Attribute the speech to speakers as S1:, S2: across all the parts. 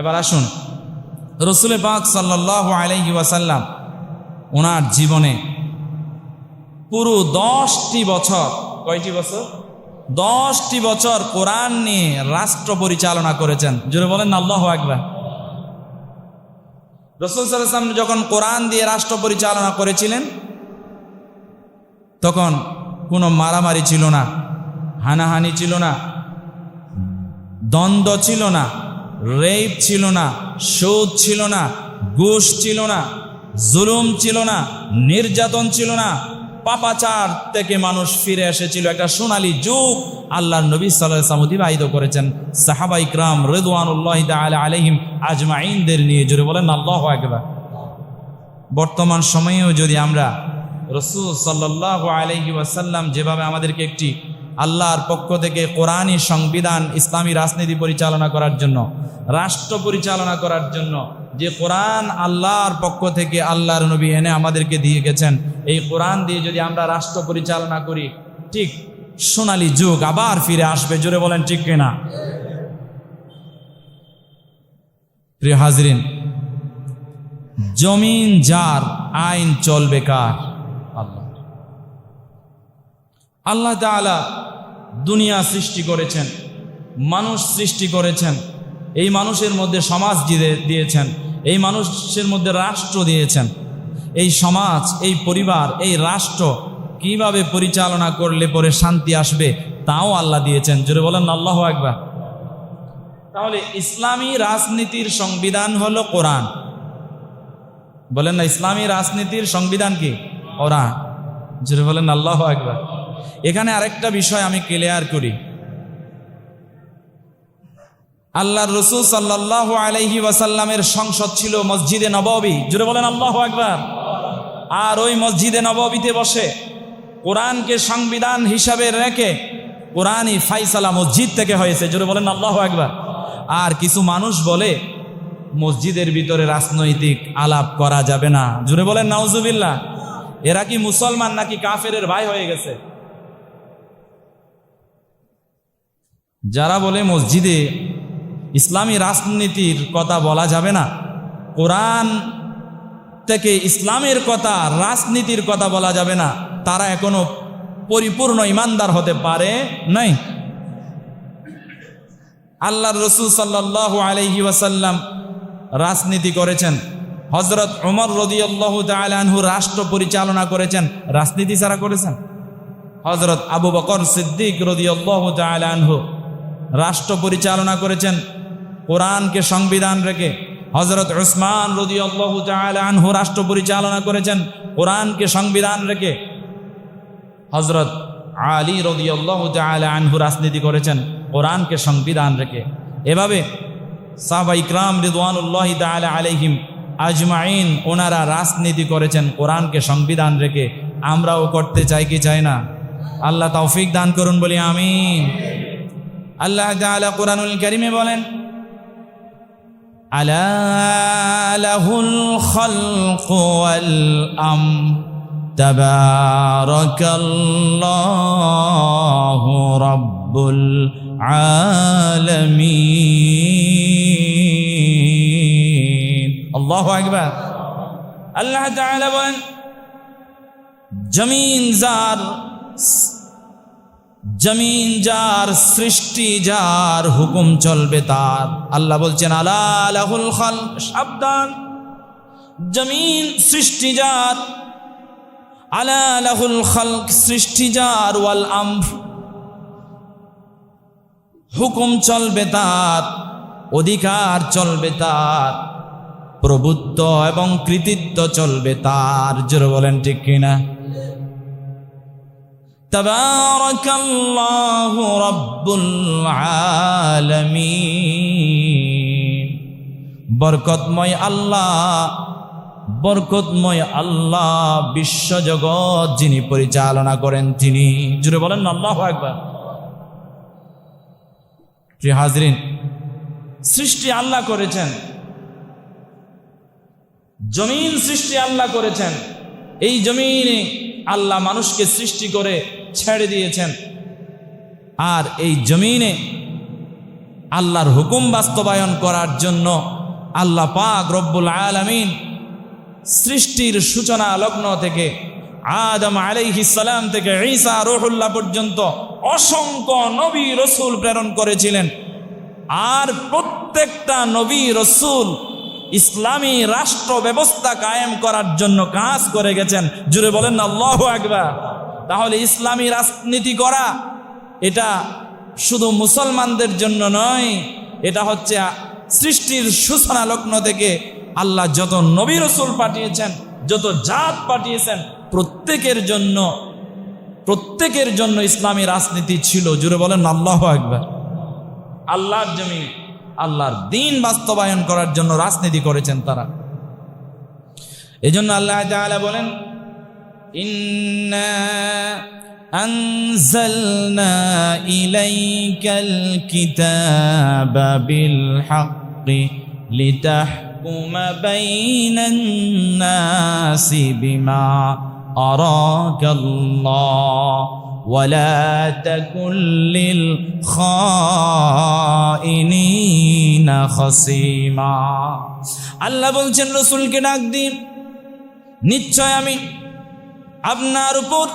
S1: এবার আসুন। রসুল পাক সাল্লাহ আলাইহি ওয়াসাল্লাম ওনার জীবনে পুরো দশটি বছর, কয়টি বছর? দশটি বছর কোরআন নিয়ে রাষ্ট্র পরিচালনা করেছেন। জুড়ে বলেন আল্লাহ একবার রসুল সাল্লাম যখন কোরআন দিয়ে রাষ্ট্র পরিচালনা করেছিলেন, তখন কোনো মারামারি ছিল না, হানাহানি ছিল না, দ্বন্দ্ব ছিল না। রেপ ছিল না সুদ ছিল না, ঘুষ ছিল না, জুলুম ছিল না, নির্যাতন ছিল না। পাপাচার থেকে মানুষ ফিরে এসেছিল একটা সোনালী যুগ। আল্লাহ নবী সাল্লাম অতিবাহিত করেছেন। সাহাবা ইকরাম রেদওয়ানুল্লাহ তাআলা আলাইহিম আজমাইনদের নিয়ে জুড়ে বলেন, আল্লাহ একবার বর্তমান সময়েও যদি আমরা রসুল সাল্লাহ আলহি ওয়াসাল্লাম যেভাবে আমাদেরকে একটি আল্লাহর পক্ষ থেকে কোরআনী সংবিধান, ইসলামী রাজনীতি পরিচালনা করার জন্য, রাষ্ট্র পরিচালনা করার জন্য, যে কোরআন আল্লাহর পক্ষ থেকে আল্লাহর নবী এনে আমাদেরকে দিয়ে গেছেন, এই কোরআন দিয়ে যদি আমরা রাষ্ট্র পরিচালনা করি, ঠিক সোনালী যুগ আবার ফিরে আসবে, জোরে বলেন ঠিক কিনা? প্রিয় হাজরিন, জমিন যার আইন চলবে কার আল্লাহ আল্লাহ তাআলা দুনিয়া সৃষ্টি করেছেন, মানুষ সৃষ্টি করেছেন, এই মানুষের মধ্যে সমাজ দিয়ে দিয়েছেন, এই মানুষের মধ্যে রাষ্ট্র দিয়েছেন। এই সমাজ, এই পরিবার, এই রাষ্ট্র কীভাবে পরিচালনা করলে পরে শান্তি আসবে তাও আল্লাহ দিয়েছেন। জোরে বলেন আল্লাহ একবার তাহলে ইসলামী রাজনীতির সংবিধান হলো কোরআন। বলেন না, ইসলামী রাজনীতির সংবিধান কি? কোরআন। জোরে বলেন আল্লাহ একবার এখানে আরেকটা বিষয় আমি ক্লিয়ার করি। আল্লাহর রসুল সাল্লাহ আলাইহি ওয়াসাল্লামের সংসদ ছিল মসজিদে নববী। জুড়ে বলেন, আল্লাহ একবার আর ওই মসজিদে নববীতে বসে কোরআনকে সংবিধান হিসাবে রেখে কোরআনই ফাইসালা মসজিদ থেকে হয়েছে। জুড়ে বলেন, আল্লাহ একবার আর কিছু মানুষ বলে, মসজিদের ভিতরে রাজনৈতিক আলাপ করা যাবে না। জুড়ে বলেন, নাউজুবিল্লাহ। এরা কি মুসলমান নাকি কাফের ভাই হয়ে গেছে? যারা বলে মসজিদে ইসলামী রাজনীতির কথা বলা যাবে না, কোরআন থেকে ইসলামের কথা, রাজনীতির কথা বলা যাবে না, তারা এখনও পরিপূর্ণ ইমানদার হতে পারে নাই। আল্লাহর রসুল সাল্লাহ আলহি ওয়াসাল্লাম রাজনীতি করেছেন। হজরত উমর রদিয়াল্লাহ তালহু রাষ্ট্র পরিচালনা করেছেন। রাজনীতি ছাড়া করেছেন? হজরত আবু বকর সিদ্দিক রদিয়াল্লাহ তালহু রাষ্ট্র পরিচালনা করেছেন। কোরআনকে সংবিধান রেখে হজরত উসমান রদিয়াল্লাহ তালহু রাষ্ট্র পরিচালনা করেছেন। কোরআনকে সংবিধান রেখে হজরত আলী রদিয়াল্লাহ আনহু রাজনীতি করেছেন। কোরআনকে সংবিধান রেখে। এভাবে সাহবা ইকরাম রিদওয়ানুল্লাহ তালা আলহিম আজমাইন ওনারা রাজনীতি করেছেন। কোরআনকে সংবিধান রেখে। আমরাও করতে চাই কি চাই না? আল্লাহ তৌফিক দান করুন বলি, আমিন। আল্লাহ তাআলা কোরআনুল কারিমে বলেন আলা লাহুল খালক ওয়াল আম তাবারাকাল্লাহু রাব্বুল আলামিন আল্লাহু আকবার আল্লাহ তাআলা বলেন জমিন যার জমিন যার সৃষ্টি, যার হুকুম চলবে তার। আল্লাহ বলছেন, আলা লাহুল খাল সাবধান। জমিন সৃষ্টি যার, আলা লাহুল খালক। সৃষ্টি যার, ওয়াল আমর। হুকুম চলবে তার, অধিকার চলবে তার, প্রভুত্ব এবং কৃতিত্ব চলবে তার। জোর বলেন ঠিক কিনা? তাবারাকাল্লাহু রাব্বুল আলামিন। বরকতময় আল্লাহ বরকতময় আল্লাহ বিশ্বজগৎ যিনি পরিচালনা করেন তিনি। জুড়ে বলেন আল্লাহ একবার সৃষ্টি আল্লাহ করেছেন। জমিন সৃষ্টি আল্লাহ করেছেন। এই জমিনে আল্লাহ মানুষকে সৃষ্টি করে ছেড়ে দিয়েছেন। আর এই জমিনে আল্লাহর হুকুম বাস্তবায়ন করার জন্য আল্লাহ পাক রব্বুল আলামিন সৃষ্টির সূচনা লগ্ন থেকে আদম আলাইহিসালাম থেকে ঈসা রুহুল্লাহ পর্যন্ত অসংখ্য নবী রসুল প্রেরণ করেছিলেন। আর প্রত্যেকটা নবী রসুল ইসলামী রাষ্ট্র ব্যবস্থা কায়েম করার জন্য কাজ করে গেছেন। জুড়ে বলেন, আল্লাহ একবার তাহলে ইসলামী রাজনীতি করা, এটা শুধু মুসলমানদের জন্য নয়, এটা হচ্ছে সৃষ্টির সূচনা লগ্ন থেকে আল্লাহ যত নবী রসুল পাঠিয়েছেন, যত জাত পাঠিয়েছেন, প্রত্যেকের জন্য প্রত্যেকের জন্য ইসলামী রাজনীতি ছিল। জুড়ে বলেন, আল্লাহ একবার আল্লাহর জমি আল্লাহর দিন বাস্তবায়ন করার জন্য রাজনীতি করেছেন তারা। এজন্য আল্লাহ তাআলা বলেন ইন্না أنزلنا إليك الكتاب بالحق لتحكم بين الناس بما أراك الله ولا تكن للخائنين خصيما আল্লাহ বলছেন রসুলকে ডাক দিন নিশ্চয় আমি আপনার উপর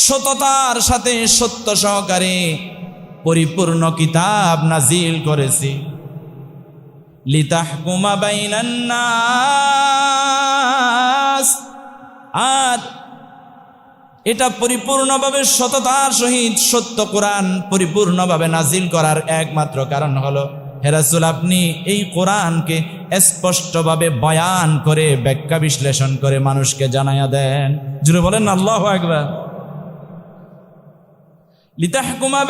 S1: সততার সাথে সত্য সহকারে পরিপূর্ণ কিতাব নাজিল করেছি। লিতাহকুমা বাইনান নাস। আর এটা পরিপূর্ণভাবে সততার সহিত সত্য কোরআন পরিপূর্ণভাবে নাজিল করার একমাত্র কারণ হলো হেরাসুল আপনি এই কোরআনকে স্পষ্টভাবে বয়ান করে, ব্যাখ্যা বিশ্লেষণ করে মানুষকে জানাইয়া দেন। জুড়ে বলেন, আল্লাহ একবার লিতাহকুমা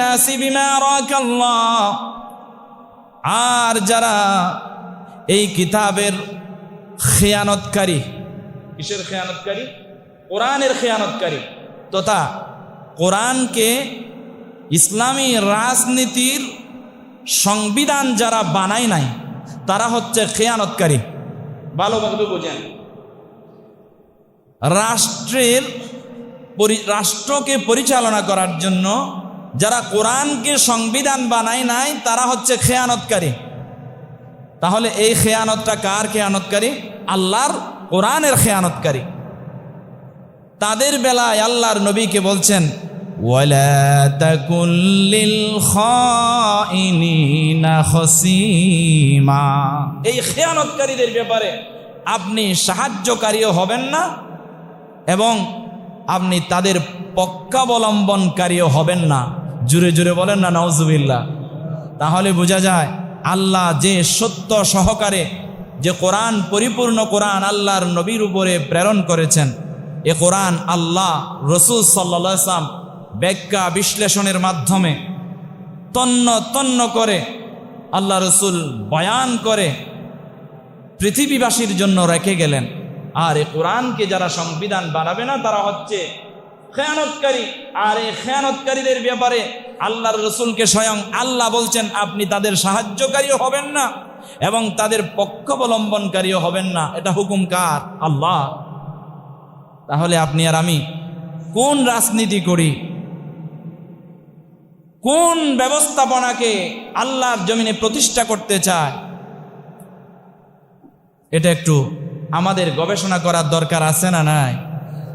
S1: নাসি বিমা আরাকাল্লাহ। আর যারা এই কিতাবের খেয়ানতকারী, কিসের খেয়ানতকারী? কোরআনের খেয়ানতকারী। তথা কোরআনকে ইসলামী রাজনীতির সংবিধান যারা বানায় নাই, তারা হচ্ছে খেয়ানতকারী। ভালোভাবে বোঝেন। রাষ্ট্রের রাষ্ট্রকে পরিচালনা করার জন্য যারা কোরআনকে সংবিধান বানায় নাই, তারা হচ্ছে খেয়ানতকারী। তাহলে এই খেয়ানতটা কার খেয়ানতকারী? আল্লাহর কোরআনের খেয়ানতকারী। তাদের বেলায় আল্লাহর নবীকে বলছেন ওয়ালা তাকুল্লিল খাইনিনা খসিমা এই খেয়ানতকারীদের ব্যাপারে আপনি সাহায্যকারীও হবেন না এবং আপনি তাদের পক্ষাবলম্বনকারীও হবেন না। জুড়ে জুড়ে বলেন না নওজুবিল্লা তাহলে বোঝা যায়, আল্লাহ যে সত্য সহকারে, যে কোরআন, পরিপূর্ণ কোরআন আল্লাহর নবীর উপরে প্রেরণ করেছেন, এ কোরআন আল্লাহ রসুল সাল্লাম ব্যাখ্যা বিশ্লেষণের মাধ্যমে তন্ন তন্ন করে আল্লাহ রসুল বয়ান করে পৃথিবীবাসীর জন্য রেখে গেলেন। আর এ কোরআনকে যারা সংবিধান বানাবে না, তারা হচ্ছে খেয়ানতকারী। আর এই খেয়ানতকারীদের ব্যাপারে আল্লাহর রসুলকে স্বয়ং আল্লাহ বলছেন, আপনি তাদের সাহায্যকারীও হবেন না এবং তাদের পক্ষাবলম্বনকারীও হবেন না। এটা হুকুম কার? আল্লাহ। তাহলে আপনি আর আমি কোন রাজনীতি করি? কোন ব্যবস্থাপনাকে আল্লাহর জমিনে প্রতিষ্ঠা করতে চায়? এটা একটু আমাদের গবেষণা করার দরকার আছে না নাই?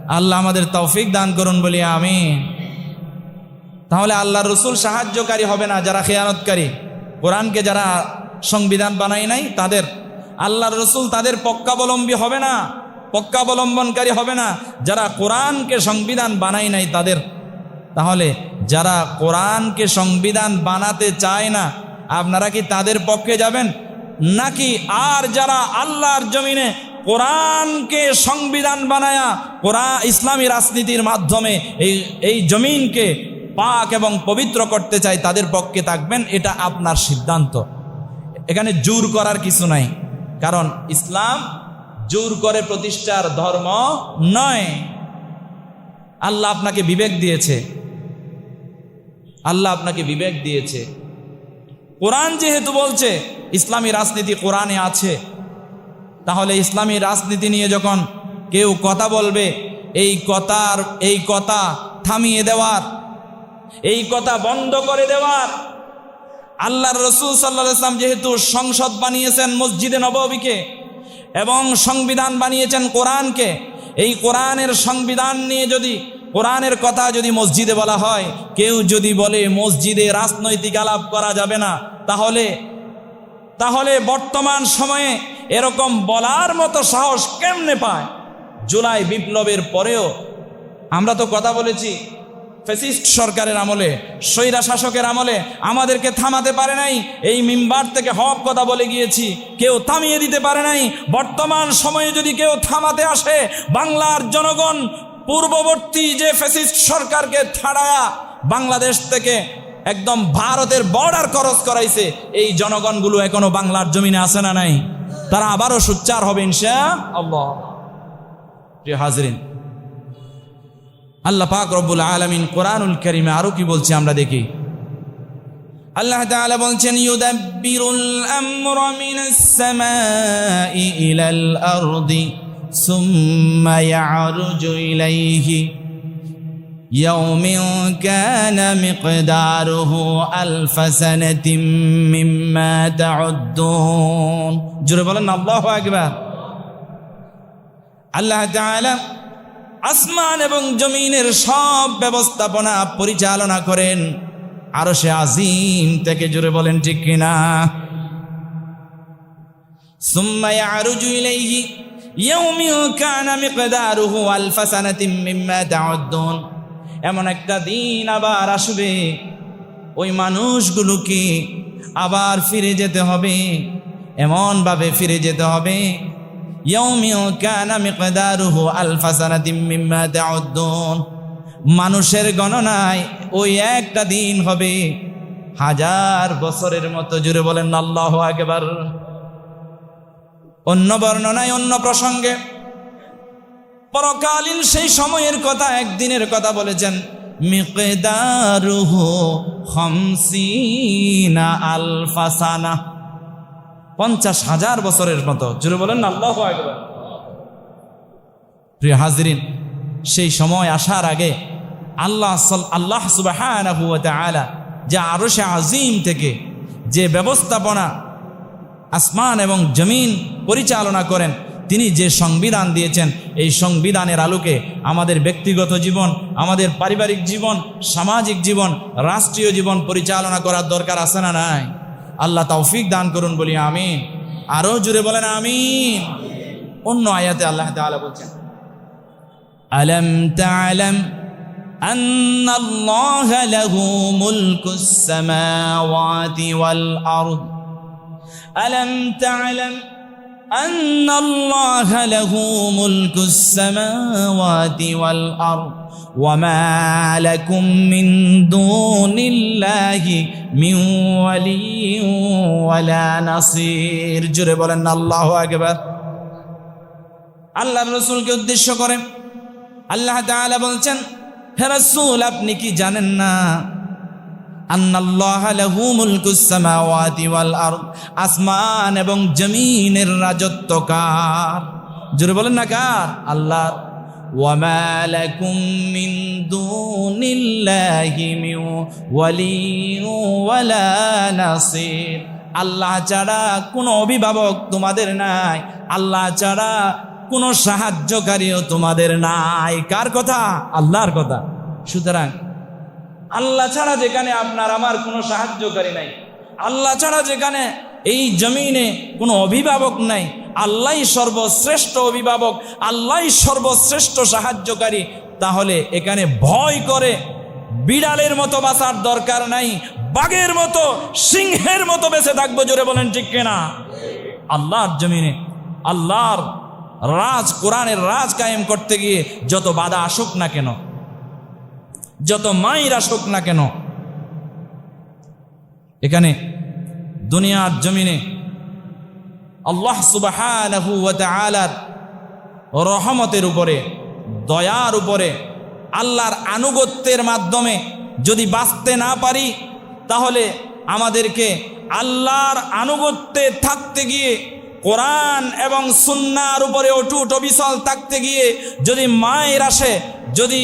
S1: আল্লাহ আমাদের তৌফিক দান করুন বলি আমি তাহলে আল্লাহ রসুল সাহায্যকারী হবে না যারা খেয়ানতকারী? কোরআনকে যারা সংবিধান বানাই নাই, তাদের? আল্লাহ রসুল তাদের পক্কাবলম্বী হবে না? পক্ষাবলম্বনকারী হবে না? যারা কোরআনকে সংবিধান বানাই নাই, তাদের? তাহলে যারা কোরআনকে সংবিধান বানাতে চায় না, আপনারা কি তাদের পক্ষে যাবেন? নাকি আর যারা আল্লাহর জমিনে কোরআনকে সংবিধান বানায়া কোরআন ইসলামী রাজনীতির মাধ্যমে এই এই জমিনকে পাক এবং পবিত্র করতে চায়, তাদের পক্ষে থাকবেন, এটা আপনার সিদ্ধান্ত। এখানে জোর করার কিছু নাই। কারণ ইসলাম জোর করে প্রতিষ্ঠার ধর্ম নয়। আল্লাহ আপনাকে বিবেক দিয়েছে। আল্লাহ আপনাকে বিবেক দিয়েছে। কোরআন যেহেতু বলছে, ইসলামী রাজনীতি কোরআনে আছে, তাহলে ইসলামী রাজনীতি নিয়ে যখন কেউ কথা বলবে, এই কথার, এই কথা থামিয়ে দেওয়ার, এই কথা বন্ধ করে দেওয়ার, আল্লাহর রসুল সাল্লাহ ইসলাম যেহেতু সংসদ বানিয়েছেন মসজিদে নববীকে এবং সংবিধান বানিয়েছেন কোরআনকে, এই কোরআনের সংবিধান নিয়ে যদি কোরআনের কথা যদি মসজিদে বলা হয়, কেউ যদি বলে মসজিদে রাজনৈতিক আলাপ করা যাবে না, তাহলে তাহলে বর্তমান সময়ে এরকম বলার মতো সাহস কেমনে পায়? জুলাই বিপ্লবের পরেও, আমরা তো কথা বলেছি ফেসিস্ট সরকারের আমলে, স্বৈরা শাসকের আমলে আমাদেরকে থামাতে পারে নাই, এই মিম্বার থেকে হক কথা বলে গিয়েছি, কেউ থামিয়ে দিতে পারে নাই। বর্তমান সময়ে যদি কেউ থামাতে আসে, বাংলার জনগণ পূর্ববর্তী যে ফেসিস্ট সরকারকে ছাড়ায়া বাংলাদেশ থেকে একদম ভারতের বর্ডার ক্রস করাইছে, এই জনগণগুলো এখনও বাংলার জমিনে আসে না নাই? তারা আবারও সুচ্চার হবে আল্লাহ। হাজরিন, আল্লাহ পাক রব্বুল আলমিন কোরআনুল করিমে আরও কি বলছি আমরা দেখি। আল্লাহ বলছেন, ইউদাব্বিরুল আমর সুম্মা ইয়ারুজু ইলাইহি يوم كان مقداره ألف سنة مما تعدون جرب بلن الله أكبر আল্লাহ তাআলা আসমান এবং জমিনের সব ব্যবস্থাপনা পরিচালনা করেন আরো সে আজিম থেকে জুড়ে বলেন ঠিক কিনা সুম্মা ইয়ারুজু ইলাইহি এমন একটা দিন আবার আসবে, ওই মানুষগুলোকে আবার ফিরে যেতে হবে, এমনভাবে ফিরে যেতে হবে। মানুষের গণনায় ওই একটা দিন হবে, হাজার বছরের মতো, জুড়ে বলেন আল্লাহ আকবার। অন্য বর্ণনায়, অন্য প্রসঙ্গে। পরকালীন সেই সময়ের কথা একদিনের কথা বলেছেন আলফাসানা পঞ্চাশ হাজার বছরের মতো। জুড়ে বলেন, আল্লাহ প্রিয় হাজরিন, সেই সময় আসার আগে আল্লাহ আল্লাহ তাআলা যে আরও সে আজিম থেকে যে ব্যবস্থাপনা, আসমান এবং জমিন পরিচালনা করেন তিনি যে সংবিধান দিয়েছেন এই সংবিধানের আলোকে আমাদের ব্যক্তিগত জীবন আমাদের পারিবারিক জীবন সামাজিক জীবন রাষ্ট্রীয় জীবন পরিচালনা করার দরকার আছে না নাই আল্লাহ তৌফিক দান করুন বলি আমিন আরো জুড়ে বলেন আমিন অন্য আয়াতে আল্লাহ তাআলা বলছেন ألم تعلم أن الله له ملك السماوات والأرض ألم تعلم أن الله له ملك السماوات والأرض وما لكم من دون الله من ولي ولا نصير جرب لنا الله أكبر আল্লাহর রসুলকে উদ্দেশ্য করে আল্লাহ তাআলা বলছেন হে রাসূল আপনি কি জানেন না আসমান এবং জমিনের রাজত্ব কার? জোরে বলেন না কার? ওয়ালা আল্লাহ ছাড়া কোনো অভিভাবক তোমাদের নাই, আল্লাহ ছাড়া কোনো সাহায্যকারীও তোমাদের নাই। কার কথা? আল্লাহর কথা। সুতরাং আল্লাহ ছাড়া যেখানে আপনার আমার কোনো সাহায্যকারী নাই। আল্লাহ ছাড়া যেখানে এই জমিনে কোনো অভিভাবক নাই। আল্লাহই সর্বশ্রেষ্ঠ অভিভাবক, আল্লাহই সর্বশ্রেষ্ঠ সাহায্যকারী। তাহলে এখানে ভয় করে বিড়ালের মতো বাঁচার দরকার নাই, বাঘের মতো, সিংহের মতো বেঁচে থাকব জোরে বলেন ঠিক কিনা? আল্লাহর জমিনে, আল্লাহর রাজ, কোরআনের রাজ কায়েম করতে গিয়ে যত বাধা আসুক না কেন যত মায়ের আসুক না কেন, এখানে দুনিয়ার জমিনে আল্লাহ তাআলার রহমতের উপরে, দয়ার উপরে, আল্লাহর আনুগত্যের মাধ্যমে যদি বাঁচতে না পারি, তাহলে আমাদেরকে আল্লাহর আনুগত্যে থাকতে গিয়ে, কোরআন এবং সুন্নার উপরে অটুট অবিচল থাকতে গিয়ে যদি মায়ের আসে, যদি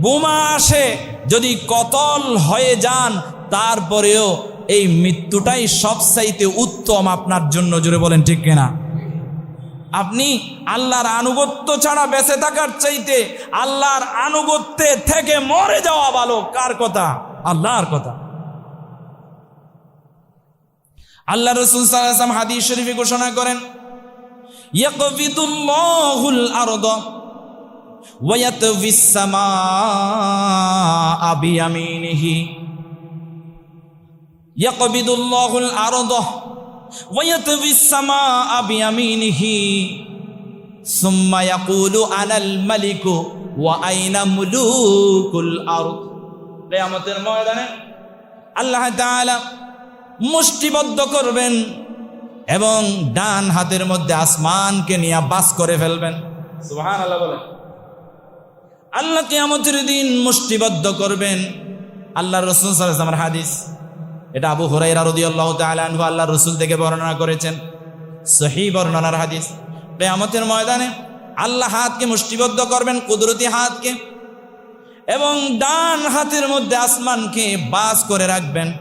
S1: বোমা আসে, যদি কতল হয়ে যান, তারপরেও এই মৃত্যুটাই সবচাইতে উত্তম আপনার জন্য জুড়ে বলেন ঠিক কিনা? আপনি আল্লাহর আনুগত্য ছাড়া বেঁচে থাকার চাইতে আল্লাহর আনুগত্যে থেকে মরে যাওয়া ভালো, কার কথা? আল্লাহর কথা। আল্লাহ রসুল সাল্লাম হাদিস শরীফে ঘোষণা করেন মুষ্টিবদ্ধ করবেন এবং ডান হাতের মধ্যে আসমানকে নিয়ে বাস করে ফেলবেন। সুবহান আল্লাহ বলেন। আল্লাহ কিয়ামতের দিন মুষ্টিবদ্ধ করবেন। আল্লাহ রসুল সাল্লামের হাদিস। এটা আবু হুরাইরা রাদিয়াল্লাহু তাআলা আনহু আল্লাহ রসুল থেকে বর্ণনা করেছেন। সহি বর্ণনার হাদিস। কিয়ামতের ময়দানে আল্লাহ হাতকে মুষ্টিবদ্ধ করবেন, কুদরতি হাতকে এবং ডান হাতের মধ্যে আসমানকে বাস করে রাখবেন।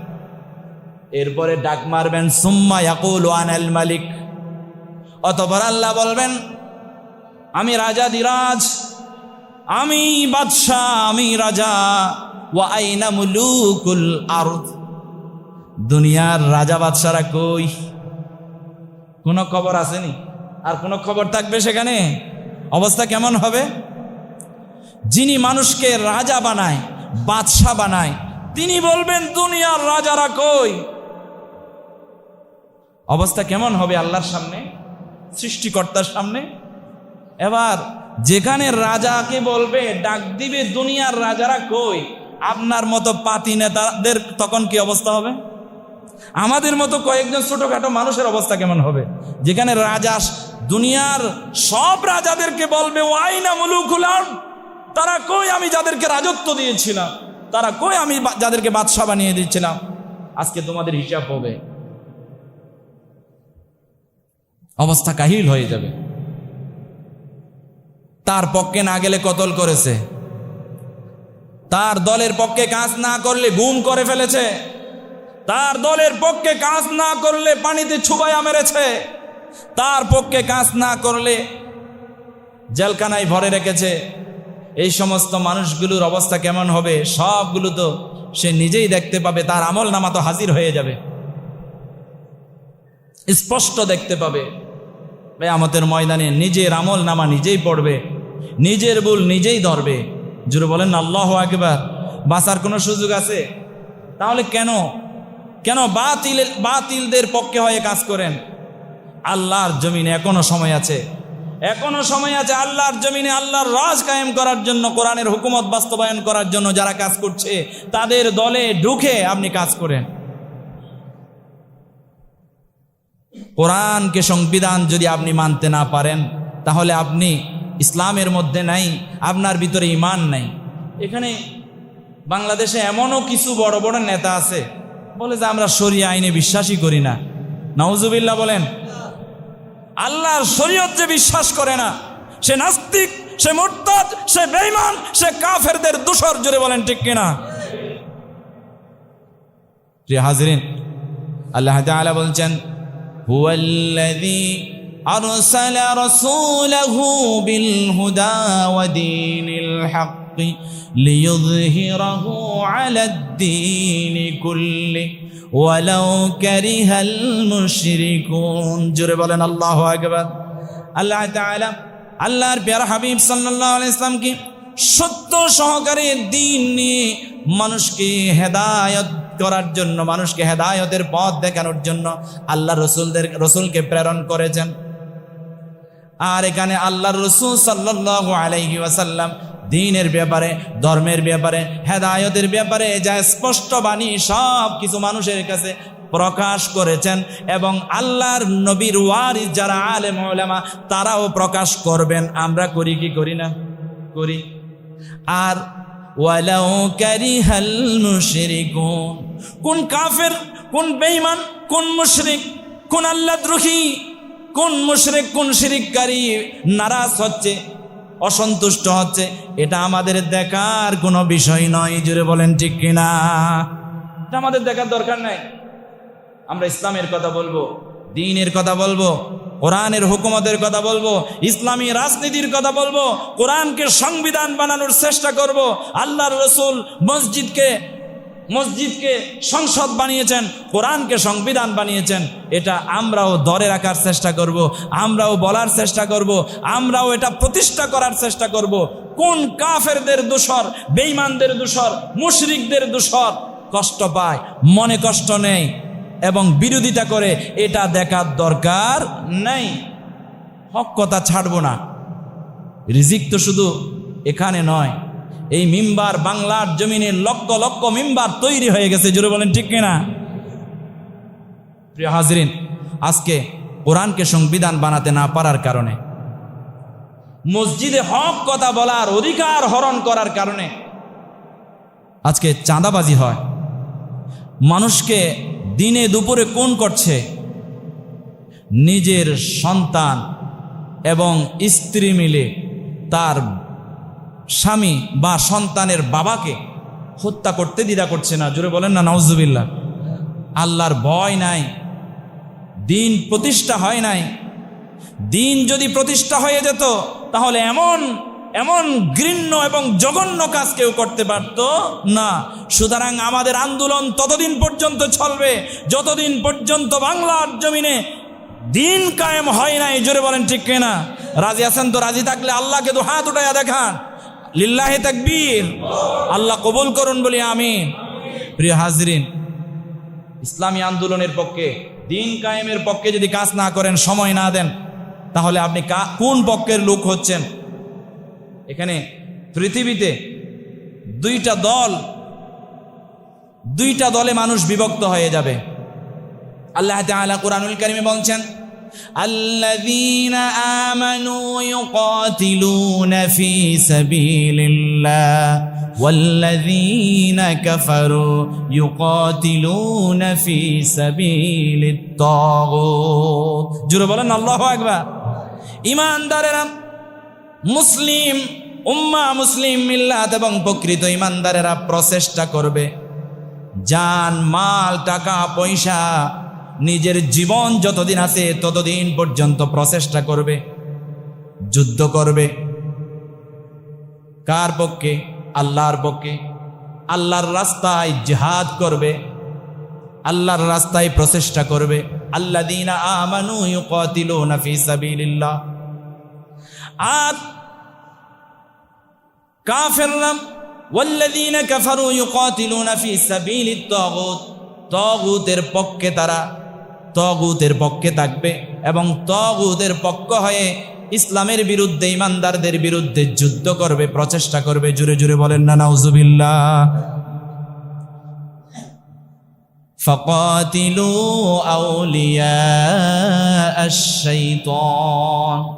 S1: এরপরে ডাক মারবেন, সুম্মা ইয়াকুল আনাল মালিক। অতপর আল্লাহ বলবেন, আমি রাজা দিরাজ। আমি বাদশাহ, আমি রাজা। ওয়া আইনা মুলুকুল আরদ। দুনিয়ার রাজা বাদশারা কই? কোনো খবর আসেনি? আর কোনো খবর থাকবে সেখানে? অবস্থা কেমন হবে? যিনি মানুষকে রাজা বানায়, বাদশাহ বানায়, তিনি বলবেন, দুনিয়ার রাজারা কই? অবস্থা কেমন হবে আল্লাহর সামনে? সৃষ্টিকর্তার সামনে? এবার যেখানে রাজাকে বলবে, ডাক দিবে, দুনিয়ার রাজারা কই? আপনার মতো পাতি নেতাদের তখন কি অবস্থা হবে? আমাদের মতো কয়েকজন ছোটখাটো মানুষের অবস্থা কেমন হবে? যেখানে রাজা দুনিয়ার সব রাজাদেরকে বলবে, ওয়াইনা মুলুকুলার তারা কই আমি যাদেরকে রাজত্ব দিয়েছিলাম? তারা কই আমি যাদেরকে বাদশাহ বানিয়ে দিচ্ছিলাম আজকে তোমাদের হিসাব হবে। অবস্থা কাহিল হয়ে যাবে। তার পক্ষে না গেলে কতল করেছে? তার দলের পক্ষে কাজ না করলে গুম করে ফেলেছে। তার দলের পক্ষে কাজ না করলে পানিতে ছুবাইয়া মেরেছে। তার পক্ষে কাজ না করলে জেলখানায় ভরে রেখেছে। এই সমস্ত মানুষগুলোর অবস্থা কেমন হবে? সবগুলো তো সে নিজেই দেখতে পাবে, তার আমল নামা তো হাজির হয়ে যাবে। স্পষ্ট দেখতে পাবে। আমাদের ময়দানে নিজের আমল নামা নিজেই পড়বে। নিজের ভুল নিজেই ধরবে। জুড়ে বলেন, আল্লাহ একবার বাঁচার কোনো সুযোগ আছে? তাহলে কেন? কেন বাতিল, বাতিলদের পক্ষে হয়ে কাজ করেন? আল্লাহর জমিনে এখনও সময় আছে। এখনও সময় আছে আল্লাহর জমিনে আল্লাহর রাজ কায়েম করার জন্য, কোরআনের হুকুমত বাস্তবায়ন করার জন্য যারা কাজ করছে, তাদের দলে ঢুকে আপনি কাজ করেন। কোরআনকে সংবিধান যদি আপনি মানতে না পারেন, তাহলে আপনি ইসলামের মধ্যে নাই, আপনার ভিতরে ইমান নাই। এখানে বাংলাদেশে এমনও কিছু বড় বড় নেতা আছে, বলে যে আমরা শরিয়া আইনে বিশ্বাসই করি না। নওজুবিল্লাহ বলেন, আল্লাহর শরীয়ত যে বিশ্বাস করে না, সে নাস্তিক, সে মোরতাদ, সে বেঈমান, সে কাফেরদের দোষর জুড়ে বলেন ঠিক কিনা? হাজরিন, আল্লাহ বলছেন রাসূলাহু বিল হুদা ওয়া দীনিল হক লিইয়ুযহিরাহু আলাদ-দীনি কুল্লি ওয়ালাউ কারিহাল মুশরিকুন জোরে বলেন আল্লাহু আকবার আল্লাহ তাআলা আল্লাহর প্যারা হাবিব সাল্লাল্লাহু আলাইহি ইসলাম কি সত্য সহকারে দিন নিয়ে মানুষকে হেদায়ত করার জন্য, মানুষকে হেদায়তের পথ দেখানোর জন্য আল্লাহ রসুলদের, রসুলকে প্রেরণ করেছেন। আর এখানে আল্লাহ রসুল সাল্লাল্লাহু আলাইহি ওয়াসাল্লাম দিনের ব্যাপারে, ধর্মের ব্যাপারে, হেদায়তের ব্যাপারে যা স্পষ্ট বাণী সব কিছু মানুষের কাছে প্রকাশ করেছেন এবং আল্লাহর নবীর ওয়ারিস যারা আলেম ওলামা তারাও প্রকাশ করবেন। আমরা করি কি করি না? করি। আর ওয়ালাউ কারিহাল মুশরিকুন, কোন কাফের, কোন বেঈমান, কোন মুশরিক, কোন আল্লাহদ্রোহী কোন মুশরিক, কোন শিরিককারী নারাজ হচ্ছে, অসন্তুষ্ট হচ্ছে, এটা আমাদের দেখার কোনো বিষয় নয় জুড়ে বলেন ঠিক কিনা? এটা আমাদের দেখার দরকার নাই। আমরা ইসলামের কথা বলব, দিনের কথা বলব, কোরআনের হুকুমতের কথা বলব, ইসলামী রাজনীতির কথা বলব, কোরআনকে সংবিধান বানানোর চেষ্টা করব, আল্লাহর রসুল মসজিদকে মসজিদকে সংসদ বানিয়েছেন, কোরআনকে সংবিধান বানিয়েছেন, এটা আমরাও ধরে রাখার চেষ্টা করব। আমরাও বলার চেষ্টা করব। আমরাও এটা প্রতিষ্ঠা করার চেষ্টা করব। কোন কাফেরদের দোষর বেইমানদের দোষর, মুশরিকদের দোষর কষ্ট পায়, মনে কষ্ট নেই, এবং বিরোধিতা করে এটা দেখার দরকার নেই হক কথা ছাড়বো না রিজিক তো শুধু এখানে নয় এই মিম্বার বাংলার জমিনে লক্ষ লক্ষ মিম্বার তৈরি হয়ে গেছে জুড়ে বলেন ঠিক কিনা? প্রিয় হাজরিন, আজকে কোরআনকে সংবিধান বানাতে না পারার কারণে, মসজিদে হক কথা বলার অধিকার হরণ করার কারণে আজকে চাঁদাবাজি হয়। মানুষকে দিনে দুপুরে কোন করছে নিজের সন্তান এবং স্ত্রী মিলে তার স্বামী বা সন্তানের বাবাকে হত্যা করতে দ্বিধা করছে না। জোরে বলেন না নওজুবিল্লা আল্লাহর ভয় নাই, দিন প্রতিষ্ঠা হয় নাই। দিন যদি প্রতিষ্ঠা হয়ে যেত, তাহলে এমন এমন ঘৃণ্য এবং জঘন্য কাজ কেউ করতে পারত না। সুতরাং আমাদের আন্দোলন ততদিন পর্যন্ত চলবে, যতদিন পর্যন্ত বাংলার জমিনে দিন কায়েম হয় নাই। জোরে বলেন ঠিক কিনা? রাজি আছেন তো? রাজি থাকলে আল্লাহকে তো হাত উঠাইয়া দেখান। লিল্লাহে তাকবীর। আল্লাহ কবুল করুন বলি আমি প্রিয় হাজরিন, ইসলামী আন্দোলনের পক্ষে, দিন কায়েমের পক্ষে যদি কাজ না করেন, সময় না দেন, তাহলে আপনি কোন পক্ষের লোক হচ্ছেন? এখানে পৃথিবীতে দুইটা দল, দুইটা দলে মানুষ বিভক্ত হয়ে যাবে। আল্লাহ তাআলা কোরআনুল কারিমে বলছেন الذين آمنوا يقاتلون في سبيل الله والذين كفروا يقاتلون في سبيل الطاغوت জোরে বলেন আল্লাহু আকবার ইমানদারেরা মুসলিম উম্মা মুসলিম মিল্লাত এবং প্রকৃত ইমানদারেরা প্রচেষ্টা করবে জান মাল টাকা পয়সা নিজের জীবন যতদিন আছে, ততদিন পর্যন্ত প্রচেষ্টা করবে, যুদ্ধ করবে। কার পক্ষে? আল্লাহর পক্ষে। আল্লাহর রাস্তায় জিহাদ করবে। আল্লাহর রাস্তায় প্রচেষ্টা করবে। আমানু ইউকাতিলুনা ফি সাবিলিল্লাহ। আর পক্ষে তারা তাগুতের পক্ষে থাকবে এবং তাগুতের পক্ষ হয়ে ইসলামের বিরুদ্ধে ইমানদারদের বিরুদ্ধে যুদ্ধ করবে প্রচেষ্টা করবে জুড়ে জুড়ে বলেন না নাউজুবিল্লাহ فقاتلوا أولياء الشيطان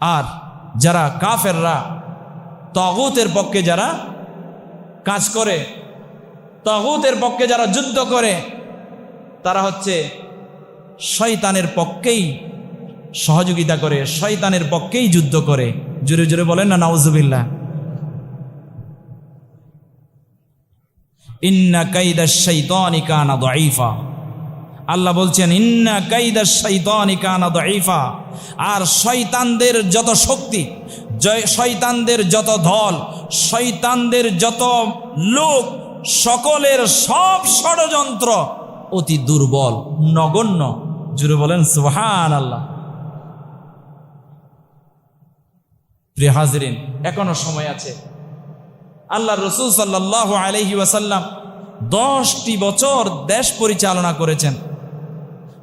S1: আর যারা কাফেররা তগুতের পক্ষে যারা কাজ করে তগুতের পক্ষে যারা যুদ্ধ করে তারা হচ্ছে শয়তানের পক্ষেই সহযোগিতা করে, শয়তানের পক্ষেই যুদ্ধ করে। জোরে জোরে বলেন না, নাউজুবিল্লাহ। ইন্না কাইদা শৈতানি কানা দাইফা আল্লাহ বলছেন, ইন্না কাইদা শৈতানি কানা দাইফা আর শয়তানদের যত শক্তি শয়তানদের যত দল, শয়তানদের যত লোক, সকলের সব ষড়যন্ত্র অতি দুর্বল, নগণ্য। জুড়ে বলেন সুবহান আল্লাহ প্রিয় এখনও সময় আছে। আল্লাহ রসুল সাল্লাহ আলহি ওয়াসাল্লাম দশটি বছর দেশ পরিচালনা করেছেন।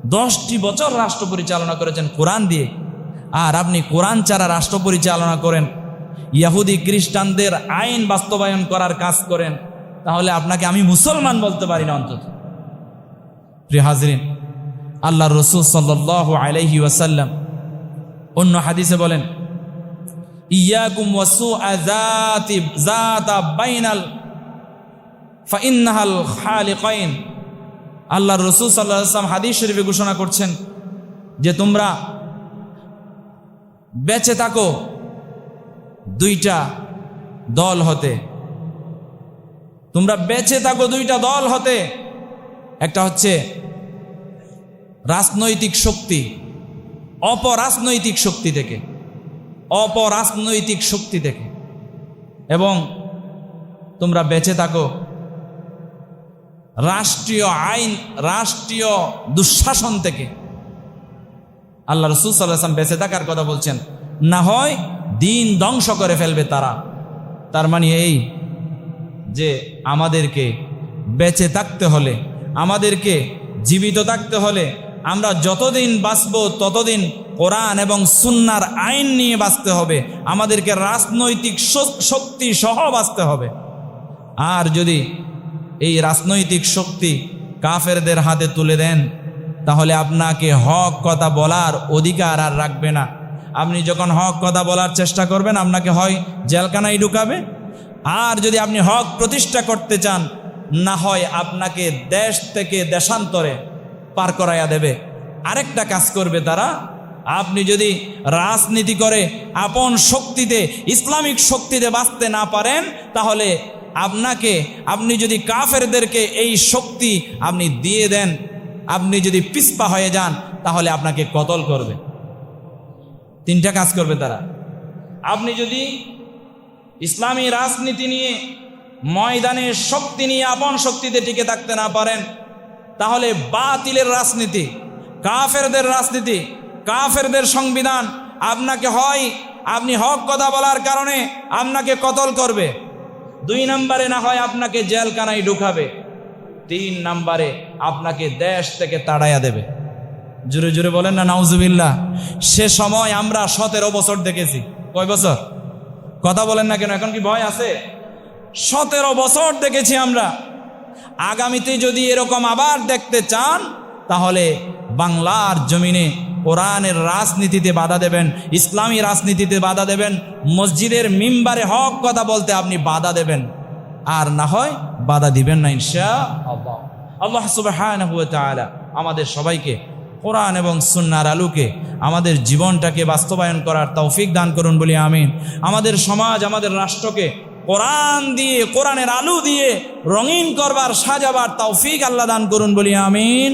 S1: দশটি বছর রাষ্ট্র পরিচালনা করেছেন কোরআন দিয়ে। আর আপনি কোরআন ছাড়া রাষ্ট্র পরিচালনা করেন, ইয়াহুদি খ্রিস্টানদের আইন বাস্তবায়ন করার কাজ করেন, তাহলে আপনাকে আমি মুসলমান বলতে পারি না অন্তত। প্রিয় হাজরিন আল্লাহ রসুল সাল্লাহ আলহি ওয়াসাল্লাম অন্য হাদিসে বলেন, ইয়াকুম ওয়াসু আজাতি জাতা বাইনাল ফাইন্নাহাল খালিকাইন। আল্লাহ রসুল সাল্লাহ আসলাম হাদিস শরীফে ঘোষণা করছেন যে তোমরা বেঁচে থাকো দুইটা দল হতে। তোমরা বেঁচে থাকো দুইটা দল হতে। একটা হচ্ছে রাজনৈতিক শক্তি, অপরাজনৈতিক শক্তি থেকে, অপরাজনৈতিক শক্তি থেকে। এবং তোমরা বেঁচে থাকো। রাষ্ট্রীয় আইন, রাষ্ট্রীয় দুঃশাসন থেকে। আল্লাহ রসুল বেঁচে থাকার কথা বলছেন, না হয় দিন ধ্বংস করে ফেলবে তারা। তার মানে এই যে আমাদেরকে বেঁচে থাকতে হলে আমাদেরকে জীবিত থাকতে হলে আমরা যতদিন বাঁচব ততদিন কোরআন এবং সুন্নার আইন নিয়ে বাঁচতে হবে। আমাদেরকে রাজনৈতিক শক্তি সহ বাঁচতে হবে। আর যদি এই রাজনৈতিক শক্তি কাফেরদের হাতে তুলে দেন, তাহলে আপনাকে হক কথা বলার অধিকার আর রাখবে না। আপনি যখন হক কথা বলার চেষ্টা করবেন, আপনাকে হয় জেলখানায় ঢুকাবে। আর যদি আপনি হক প্রতিষ্ঠা করতে চান না হয় আপনাকে দেশ থেকে দেশান্তরে পার করাইয়া দেবে। আরেকটা কাজ করবে তারা, আপনি যদি রাজনীতি করে আপন শক্তিতে, ইসলামিক শক্তিতে বাঁচতে না পারেন, তাহলে আপনাকে, আপনি যদি কাফেরদেরকে এই শক্তি আপনি দিয়ে দেন, আপনি যদি পিসপা হয়ে যান, তাহলে আপনাকে কতল করবে। তিনটা কাজ করবে তারা। আপনি যদি ইসলামী রাজনীতি নিয়ে ময়দানের শক্তি নিয়ে আপন শক্তিতে টিকে থাকতে না পারেন, তাহলে বাতিলের রাজনীতি, কাফেরদের রাজনীতি, কাফেরদের সংবিধান আপনাকে হয়, আপনি হক কথা বলার কারণে আপনাকে কতল করবে। দুই নম্বরে না হয় আপনাকে জেলখানায় ঢুকাবে, তিন নম্বরে আপনাকে দেশ থেকে তাড়াইয়া দেবে। জুড়ে জুড়ে বলেন না, নাউজুবিল্লাহ, সে সময় আমরা সতেরো বছর দেখেছি। কয় বছর? কথা বলেন না কেন, এখন কি ভয় আছে? সতেরো বছর দেখেছি আমরা। আগামীতে যদি এরকম আবার দেখতে চান, তাহলে বাংলার জমিনে কোরআনের রাজনীতিতে বাধা দেবেন, ইসলামী রাজনীতিতে বাধা দেবেন, মসজিদের মিম্বারে হক কথা বলতে আপনি বাধা দেবেন। আর না হয় বাধা দিবেন না ইনশা আল্লাহ আল্লাহ তাআলা আমাদের সবাইকে কোরআন এবং সুন্নার আলোকে আমাদের জীবনটাকে বাস্তবায়ন করার তৌফিক দান করুন বলি আমিন। আমাদের সমাজ, আমাদের রাষ্ট্রকে কোরআন দিয়ে, কোরআনের আলু দিয়ে রঙিন করবার, সাজাবার তাও ফিক আল্লাহ দান করুন বলি, আমিন।